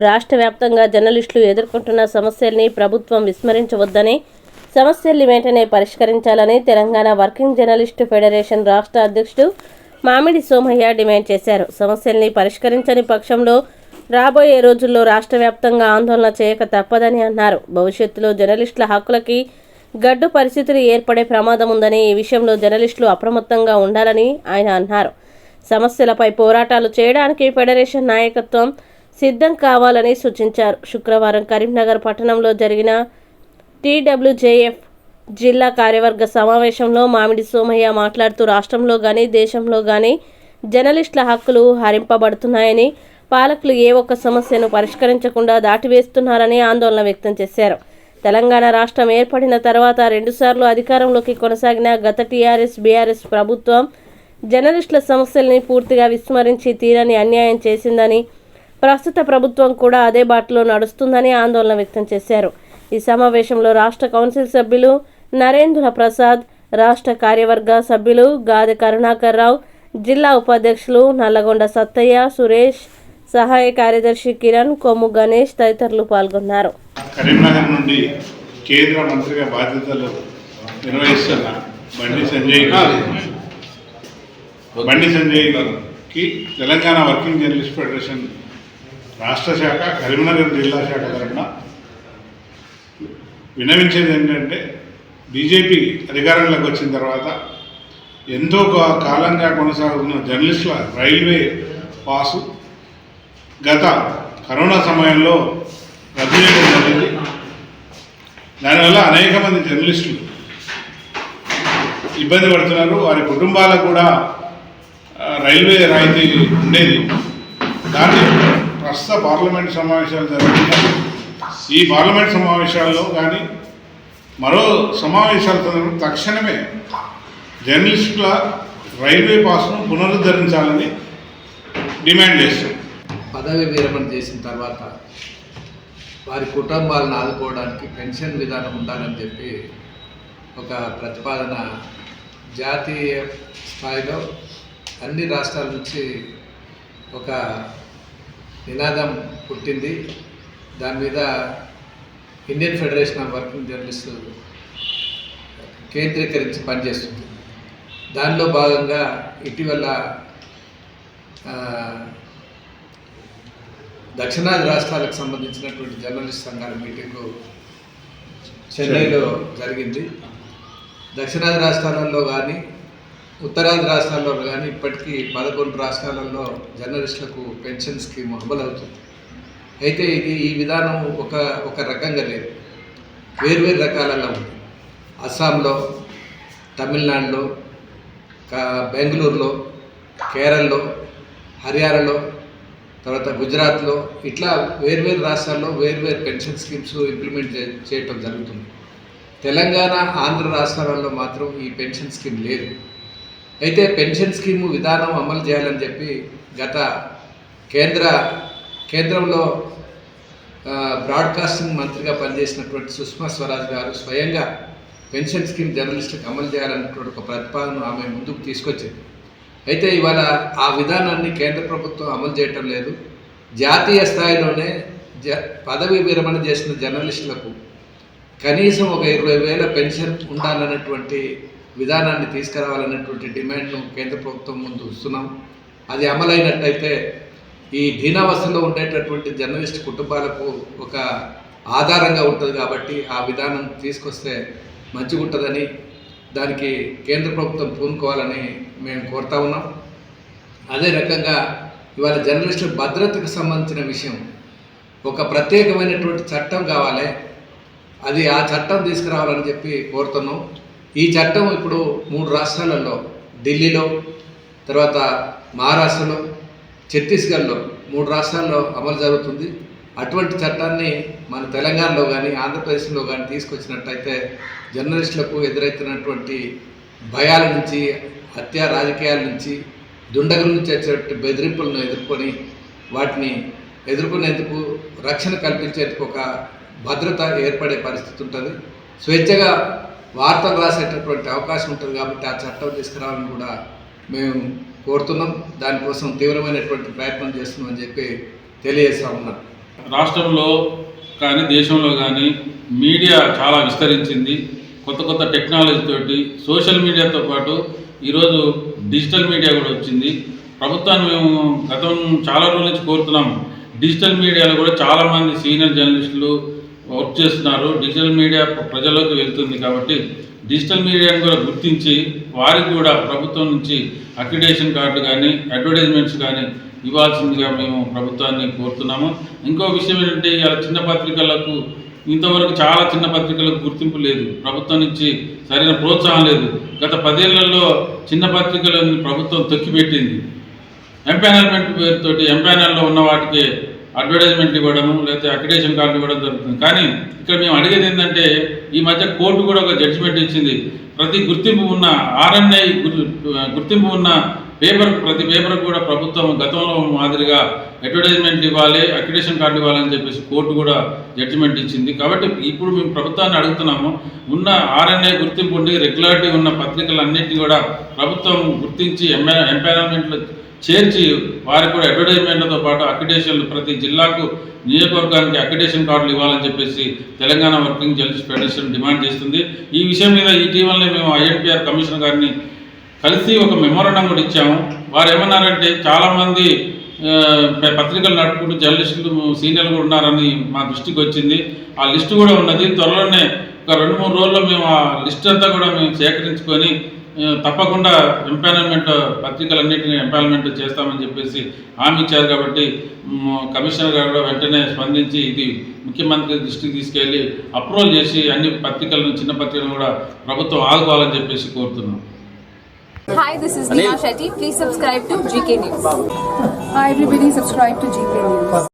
రాష్ట్ర వ్యాప్తంగా జర్నలిస్టులు ఎదుర్కొంటున్న సమస్యల్ని ప్రభుత్వం విస్మరించవద్దని సమస్యల్ని వెంటనే పరిష్కరించాలని తెలంగాణ వర్కింగ్ జర్నలిస్టు ఫెడరేషన్ రాష్ట్ర అధ్యక్షుడు మామిడి సోమయ్య డిమాండ్ చేశారు. సమస్యల్ని పరిష్కరించని పక్షంలో రాబోయే రోజుల్లో రాష్ట్ర వ్యాప్తంగా ఆందోళన చేయక తప్పదని అన్నారు. భవిష్యత్తులో జర్నలిస్టుల హక్కులకి గడ్డు పరిస్థితులు ఏర్పడే ప్రమాదం ఉందని ఈ విషయంలో జర్నలిస్టులు అప్రమత్తంగా ఉండాలని ఆయన అన్నారు. సమస్యలపై పోరాటాలు చేయడానికి ఫెడరేషన్ నాయకత్వం సిద్ధం కావాలని సూచించారు. శుక్రవారం కరీంనగర్ పట్టణంలో జరిగిన టీడబ్ల్యూజేఎఫ్ జిల్లా కార్యవర్గ సమావేశంలో మామిడి సోమయ్య మాట్లాడుతూ రాష్ట్రంలో కానీ దేశంలో కానీ జర్నలిస్టుల హక్కులు హరింపబడుతున్నాయని పాలకులు ఏ ఒక్క సమస్యను పరిష్కరించకుండా దాటివేస్తున్నారని ఆందోళన వ్యక్తం చేశారు. తెలంగాణ రాష్ట్రం ఏర్పడిన తర్వాత రెండుసార్లు అధికారంలోకి కొనసాగిన గత టీఆర్ఎస్ బీఆర్ఎస్ ప్రభుత్వం జర్నలిస్టుల సమస్యల్ని పూర్తిగా విస్మరించి తీరని అన్యాయం చేసిందని ప్రస్తుత ప్రభుత్వం కూడా అదే బాటలో నడుస్తుందని ఆందోళన వ్యక్తం చేశారు. ఈ సమావేశంలో రాష్ట్ర కౌన్సిల్ సభ్యులు నరేంద్ర ప్రసాద్ రాష్ట్ర కార్యవర్గ సభ్యులు గాదె కరుణాకర్ రావు జిల్లా ఉపాధ్యక్షులు నల్లగొండ సత్తయ్య సురేష్ సహాయ కార్యదర్శి కిరణ్ కొమ్ము గణేష్ తదితరులు పాల్గొన్నారు. కరీంనగర్ నుండి కేంద్ర మంత్రిగా బాధ్యతలు నిర్వహిస్తున్న బండి సంజయ్ బండి సంజయ్కి తెలంగాణ వర్కింగ్ జర్నలిస్ట్ ఫెడరేషన్ రాష్ట్ర శాఖ కరీంనగర్ జిల్లా శాఖ తరఫున వినవించేది ఏంటంటే బీజేపీ అధికారంలోకి వచ్చిన తర్వాత ఎంతో కాలంగా కొనసాగుతున్న జర్నలిస్టుల రైల్వే పాసు గత కరోనా సమయంలో రద్దు చేయడం జరిగింది. దానివల్ల అనేక మంది జర్నలిస్టులు ఇబ్బంది పడుతున్నారు. వారి కుటుంబాలకు కూడా రైల్వే రాయితీ ఉండేది. దాన్ని ప్రస్తుత పార్లమెంట్ సమావేశాలు జరుగుతున్నాయి. ఈ పార్లమెంట్ సమావేశాల్లో కానీ మరో సమావేశాల తక్షణమే జర్నలిస్టుల రైల్వే పాస్ను పునరుద్ధరించాలని డిమాండ్ చేస్తాం పదవి విరమణ చేసిన తర్వాత వారి కుటుంబాలను ఆదుకోవడానికి పెన్షన్ విధానం ఉండాలని చెప్పి ఒక ప్రతిపాదన జాతీయ స్థాయిలో అన్ని రాష్ట్రాల నుంచి ఒక నినాదం పుట్టింది. దాని మీద Indian federation of working journalist కేంద్రీకరించి పనిచేస్తుంది. దానిలో భాగంగా ఇటీవల దక్షిణాది రాష్ట్రాలకు సంబంధించినటువంటి జర్నలిస్ట్ సంఘాల మీటింగు చెన్నైలో జరిగింది. దక్షిణాది రాష్ట్రాలలో కానీ ఉత్తరాది రాష్ట్రాల్లో కానీ ఇప్పటికీ పదకొండు రాష్ట్రాలలో జర్నలిస్టులకు పెన్షన్ స్కీమ్ అమలవుతుంది అయితే ఇది ఈ విధానం ఒక ఒక రకంగా లేదు. వేర్వేరు రకాలలో ఉంది. అస్సాంలో తమిళనాడులో బెంగళూరులో కేరళలో హర్యానాలో తర్వాత గుజరాత్లో ఇట్లా వేర్వేరు రాష్ట్రాల్లో వేర్వేరు పెన్షన్ స్కీమ్స్ ఇంప్లిమెంట్ చేయటం జరుగుతుంది. తెలంగాణ ఆంధ్ర రాష్ట్రాలలో మాత్రం ఈ పెన్షన్ స్కీమ్ లేదు. అయితే పెన్షన్ స్కీము విధానం అమలు చేయాలని చెప్పి గత కేంద్ర కేంద్రంలో బ్రాడ్కాస్టింగ్ మంత్రిగా పనిచేసినటువంటి సుష్మా స్వరాజ్ గారు స్వయంగా పెన్షన్ స్కీమ్ జర్నలిస్టులకు అమలు చేయాలన్నటువంటి ఒక ప్రతిపాదన ఆమె ముందుకు తీసుకొచ్చింది. అయితే ఇవాళ ఆ విధానాన్ని కేంద్ర ప్రభుత్వం అమలు చేయటం లేదు. జాతీయ స్థాయిలోనే జ పదవి విరమణ చేసిన జర్నలిస్టులకు కనీసం ఒక ఇరవై వేల పెన్షన్ ఉండాలన్నటువంటి విధానాన్ని తీసుకురావాలన్నటువంటి డిమాండ్ను కేంద్ర ప్రభుత్వం ముందు వస్తున్నాం అది అమలైనట్టయితే ఈ దీనావస్థలో ఉండేటటువంటి జర్నలిస్ట్ కుటుంబాలకు ఒక ఆధారంగా ఉంటుంది కాబట్టి ఆ విధానం తీసుకొస్తే మంచిగా ఉంటుందని దానికి కేంద్ర ప్రభుత్వం పూనుకోవాలని మేము కోరుతా ఉన్నాం. అదే రకంగా ఇవాళ జర్నలిస్టుల భద్రతకు సంబంధించిన విషయం. ఒక ప్రత్యేకమైనటువంటి చట్టం కావాలి. అది ఆ చట్టం తీసుకురావాలని చెప్పి కోరుతున్నాం. ఈ చట్టం ఇప్పుడు మూడు రాష్ట్రాలలో ఢిల్లీలో తర్వాత మహారాష్ట్రలో ఛత్తీస్గఢ్లో మూడు రాష్ట్రాల్లో అమలు జరుగుతుంది. అటువంటి చట్టాన్ని మన తెలంగాణలో కానీ ఆంధ్రప్రదేశ్లో కానీ తీసుకొచ్చినట్టయితే జర్నలిస్టులకు ఎదురవుతున్నటువంటి భయాల నుంచి హత్య రాజకీయాల నుంచి దుండగుల నుంచి వచ్చేటువంటి బెదిరింపులను ఎదుర్కొని వాటిని ఎదుర్కొనేందుకు రక్షణ కల్పించేందుకు ఒక భద్రత ఏర్పడే పరిస్థితి ఉంటుంది. స్వేచ్ఛగా వార్తలు రాసేటటువంటి అవకాశం ఉంటుంది కాబట్టి ఆ చట్టం తీసుకురావాలని కూడా మేము కోరుతున్నాం. దానికోసం తీవ్రమైనటువంటి ప్రయత్నం చేస్తున్నామని చెప్పి తెలియజేస్తా ఉన్నాం. రాష్ట్రంలో కానీ దేశంలో కానీ మీడియా చాలా విస్తరించింది. కొత్త కొత్త టెక్నాలజీ తోటి సోషల్ మీడియాతో పాటు ఈరోజు డిజిటల్ మీడియా కూడా వచ్చింది. ప్రభుత్వాన్ని మేము గతం చాలా రోజుల నుంచి కోరుతున్నాము డిజిటల్ మీడియాలో కూడా చాలామంది సీనియర్ జర్నలిస్టులు వర్క్ చేస్తున్నారు. డిజిటల్ మీడియా ప్రజల్లోకి వెళ్తుంది కాబట్టి డిజిటల్ మీడియాను కూడా గుర్తించి వారికి కూడా ప్రభుత్వం నుంచి అక్రిడేషన్ కార్డు కానీ అడ్వర్టైజ్మెంట్స్ కానీ ఇవ్వాల్సిందిగా మేము ప్రభుత్వాన్ని కోరుతున్నాము. ఇంకో విషయం ఏంటంటే ఇలా చిన్న పత్రికలకు ఇంతవరకు చాలా చిన్న పత్రికలకు గుర్తింపు లేదు. ప్రభుత్వం నుంచి సరైన ప్రోత్సాహం లేదు. గత పదేళ్ళలో చిన్న పత్రికలను ప్రభుత్వం తొక్కిపెట్టింది. ఎంపానల్మెంట్ పేరుతోటి ఎంపానల్లో ఉన్న వాటికి అడ్వర్టైజ్మెంట్ ఇవ్వడము లేకపోతే అక్రిడేషన్ కార్డు ఇవ్వడం జరుగుతుంది. కానీ ఇక్కడ మేము అడిగేది ఏంటంటే ఈ మధ్య కోర్టు కూడా ఒక జడ్జిమెంట్ ఇచ్చింది. ప్రతి గుర్తింపు ఉన్న ఆర్ఎన్ఐ గుర్తింపు ఉన్న పేపర్ ప్రతి పేపర్ కూడా ప్రభుత్వం గతంలో మాదిరిగా అడ్వర్టైజ్మెంట్ ఇవ్వాలి అక్రిడేషన్ కార్డు ఇవ్వాలని చెప్పేసి కోర్టు కూడా జడ్జిమెంట్ ఇచ్చింది. కాబట్టి ఇప్పుడు మేము ప్రభుత్వాన్ని అడుగుతున్నాము. ఉన్న ఆర్ఎన్ఐ గుర్తింపు ఉండి రెగ్యులారిటీ ఉన్న పత్రికలన్నింటినీ కూడా ప్రభుత్వం గుర్తించి ఎంపా చేర్చి వారికి కూడా అడ్వర్టైజ్మెంట్లతో పాటు అక్రిడేషన్లు ప్రతి జిల్లాకు నియోజకవర్గానికి అక్రిడేషన్ కార్డులు ఇవ్వాలని చెప్పేసి Telangana working journalist federation demand చేస్తుంది. ఈ విషయం మీద ఇటీవలనే మేము ఐఎన్పిఆర్ కమిషనర్ గారిని కలిసి ఒక మెమోరండం కూడా ఇచ్చాము. వారు ఏమన్నారంటే చాలామంది పత్రికలు నడుపుకుంటూ జర్నలిస్టులు సీనియర్లు కూడా ఉన్నారని మా దృష్టికి వచ్చింది. ఆ లిస్టు కూడా ఉన్నది. త్వరలోనే ఒక రెండు మూడు రోజుల్లో మేము ఆ లిస్ట్ అంతా కూడా మేము సేకరించుకొని తప్పకుండా ఎంపానల్మెంట్ పత్రికలన్నింటినీ ఎంపానల్మెంట్ చేస్తామని చెప్పేసి హామీ ఇచ్చారు కాబట్టి కమిషనర్ గారు కూడా వెంటనే స్పందించి ఇది ముఖ్యమంత్రి దృష్టికి తీసుకెళ్ళి అప్రూవల్ చేసి అన్ని పత్రికలను చిన్న పత్రికలను కూడా ప్రభుత్వం ఆదుకోవాలని చెప్పేసి కోరుతున్నాం Hi, this is Neha Shetty. Please subscribe to GK News. Hi everybody, subscribe to GK News.